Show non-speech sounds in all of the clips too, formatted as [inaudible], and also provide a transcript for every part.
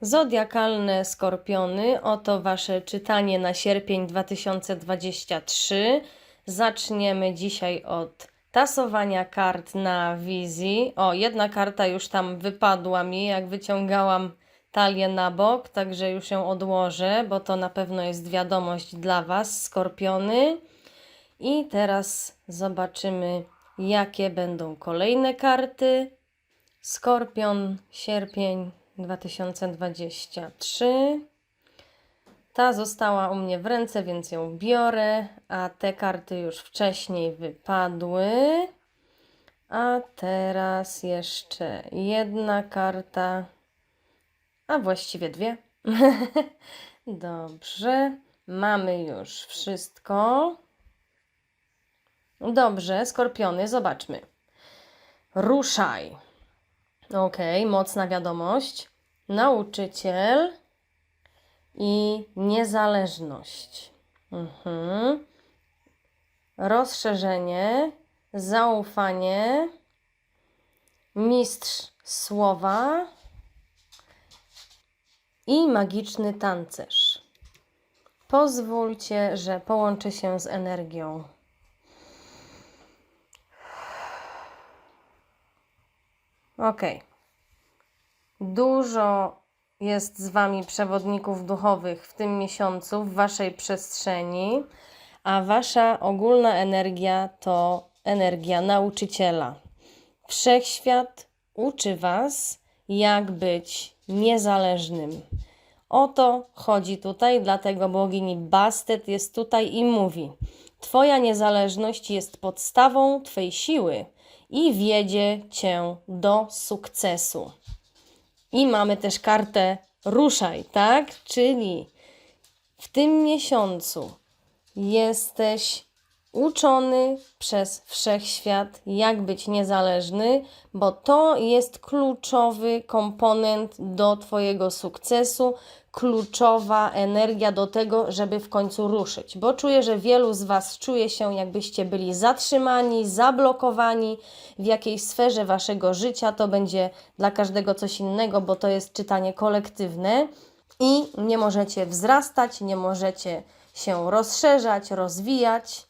Zodiakalne skorpiony, oto Wasze czytanie na sierpień 2023. Zaczniemy dzisiaj od tasowania kart na wizji. O, jedna karta już tam wypadła mi, jak wyciągałam talię na bok, także już ją odłożę, bo to na pewno jest wiadomość dla Was, skorpiony. I teraz zobaczymy, jakie będą kolejne karty. Skorpion, sierpień 2023. Ta została u mnie w ręce, więc ją biorę, a te karty już wcześniej wypadły. A teraz jeszcze jedna karta, a właściwie dwie. [laughs] Dobrze, mamy już wszystko. Dobrze, skorpiony, zobaczmy. Ruszaj. Okej, mocna wiadomość. Nauczyciel i niezależność. Mhm. Rozszerzenie, zaufanie, mistrz słowa i magiczny tancerz. Pozwólcie, że połączę się z energią. Okej. Dużo jest z Wami przewodników duchowych w tym miesiącu, w Waszej przestrzeni, a Wasza ogólna energia to energia nauczyciela. Wszechświat uczy Was, jak być niezależnym. O to chodzi tutaj, dlatego bogini Bastet jest tutaj i mówi: Twoja niezależność jest podstawą Twej siły i wiedzie Cię do sukcesu. I mamy też kartę ruszaj, tak? Czyli w tym miesiącu jesteś uczony przez wszechświat, jak być niezależny, bo to jest kluczowy komponent do Twojego sukcesu, kluczowa energia do tego, żeby w końcu ruszyć. Bo czuję, że wielu z Was czuje się, jakbyście byli zatrzymani, zablokowani w jakiejś sferze Waszego życia. To będzie dla każdego coś innego, bo to jest czytanie kolektywne i nie możecie wzrastać, nie możecie się rozszerzać, rozwijać.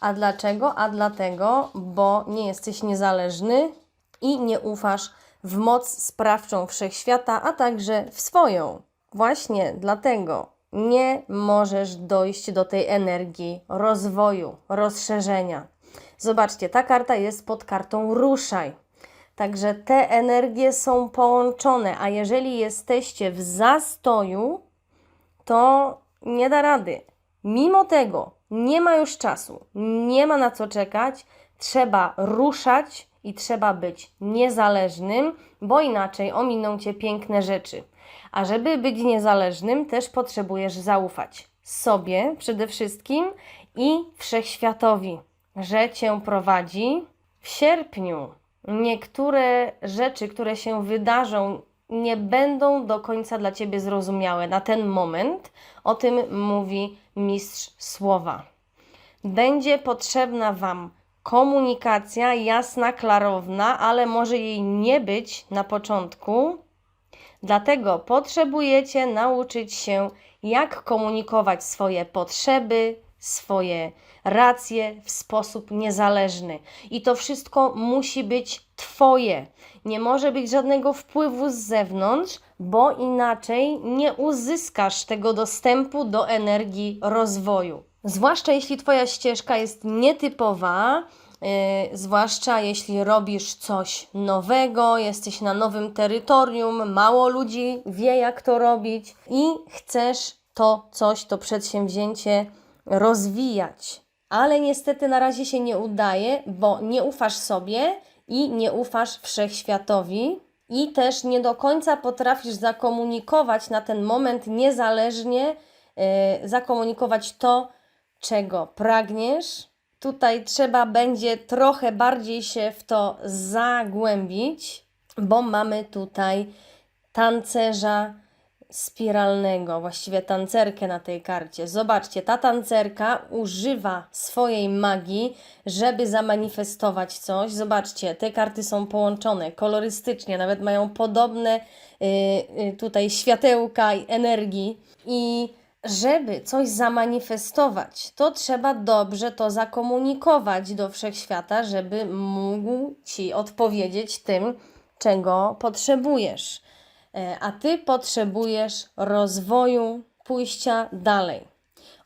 A dlaczego? A dlatego, bo nie jesteś niezależny i nie ufasz w moc sprawczą wszechświata, a także w swoją. Właśnie dlatego nie możesz dojść do tej energii rozwoju, rozszerzenia. Zobaczcie, ta karta jest pod kartą ruszaj. Także te energie są połączone, a jeżeli jesteście w zastoju, to nie da rady. Mimo tego nie ma już czasu, nie ma na co czekać, trzeba ruszać i trzeba być niezależnym, bo inaczej ominą cię piękne rzeczy. A żeby być niezależnym, też potrzebujesz zaufać sobie przede wszystkim i wszechświatowi, że cię prowadzi. W sierpniu niektóre rzeczy, które się wydarzą, nie będą do końca dla ciebie zrozumiałe na ten moment. O tym mówi mistrz słowa. Będzie potrzebna Wam komunikacja jasna, klarowna, ale może jej nie być na początku. Dlatego potrzebujecie nauczyć się, jak komunikować swoje potrzeby, swoje racje w sposób niezależny. I to wszystko musi być Twoje. Nie może być żadnego wpływu z zewnątrz, bo inaczej nie uzyskasz tego dostępu do energii rozwoju. Zwłaszcza jeśli Twoja ścieżka jest nietypowa, Yy, zwłaszcza jeśli robisz coś nowego, jesteś na nowym terytorium, mało ludzi wie, jak to robić i chcesz to coś, to przedsięwzięcie rozwijać. Ale niestety na razie się nie udaje, bo nie ufasz sobie i nie ufasz wszechświatowi, i też nie do końca potrafisz zakomunikować na ten moment niezależnie, yy, zakomunikować to, czego pragniesz. Tutaj trzeba będzie trochę bardziej się w to zagłębić, bo mamy tutaj tancerza, spiralnego, właściwie tancerkę na tej karcie. Zobaczcie, ta tancerka używa swojej magii, żeby zamanifestować coś. Zobaczcie, te karty są połączone kolorystycznie, nawet mają podobne y, y, tutaj światełka i energii. I żeby coś zamanifestować, to trzeba dobrze to zakomunikować do wszechświata, żeby mógł ci odpowiedzieć tym, czego potrzebujesz. E, A ty potrzebujesz rozwoju, pójścia dalej.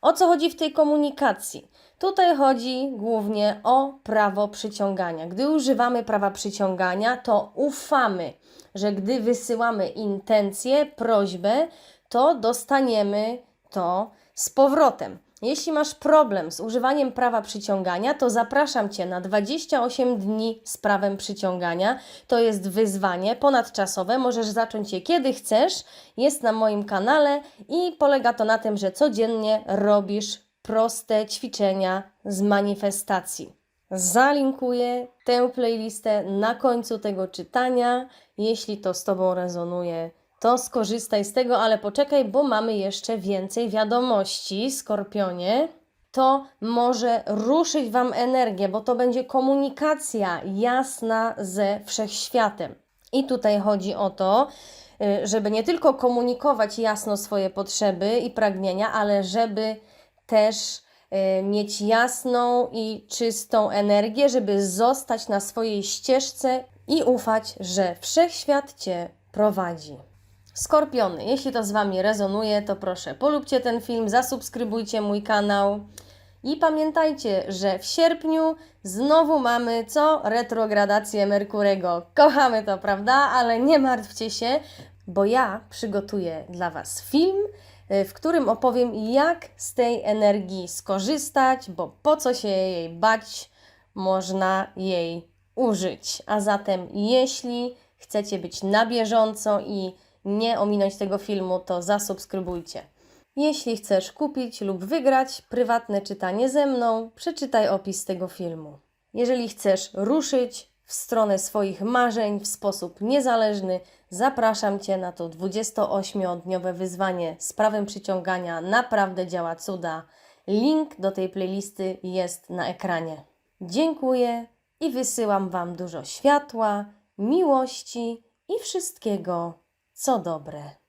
O co chodzi w tej komunikacji? Tutaj chodzi głównie o prawo przyciągania. Gdy używamy prawa przyciągania, to ufamy, że gdy wysyłamy intencję, prośbę, to dostaniemy to z powrotem. Jeśli masz problem z używaniem prawa przyciągania, to zapraszam Cię na 28 dni z prawem przyciągania. To jest wyzwanie ponadczasowe, możesz zacząć je kiedy chcesz. Jest na moim kanale i polega to na tym, że codziennie robisz proste ćwiczenia z manifestacji. Zalinkuję tę playlistę na końcu tego czytania. Jeśli to z Tobą rezonuje, to skorzystaj z tego, ale poczekaj, bo mamy jeszcze więcej wiadomości, Skorpionie. To może ruszyć Wam energię, bo to będzie komunikacja jasna ze wszechświatem. I tutaj chodzi o to, y, żeby nie tylko komunikować jasno swoje potrzeby i pragnienia, ale żeby też y, mieć jasną i czystą energię, żeby zostać na swojej ścieżce i ufać, że wszechświat Cię prowadzi. Skorpiony, jeśli to z Wami rezonuje, to proszę polubcie ten film, zasubskrybujcie mój kanał. I pamiętajcie, że w sierpniu znowu mamy co? Retrogradację Merkurego. Kochamy to, prawda? Ale nie martwcie się, bo ja przygotuję dla Was film, y, w którym opowiem, jak z tej energii skorzystać, bo po co się jej bać, można jej użyć. A zatem, jeśli chcecie być na bieżąco i nie ominąć tego filmu, to zasubskrybujcie. Jeśli chcesz kupić lub wygrać prywatne czytanie ze mną, przeczytaj opis tego filmu. Jeżeli chcesz ruszyć w stronę swoich marzeń w sposób niezależny, zapraszam Cię na to 28-dniowe wyzwanie z prawem przyciągania. Naprawdę działa cuda. Link do tej playlisty jest na ekranie. Dziękuję i wysyłam Wam dużo światła, miłości i wszystkiego, co dobre.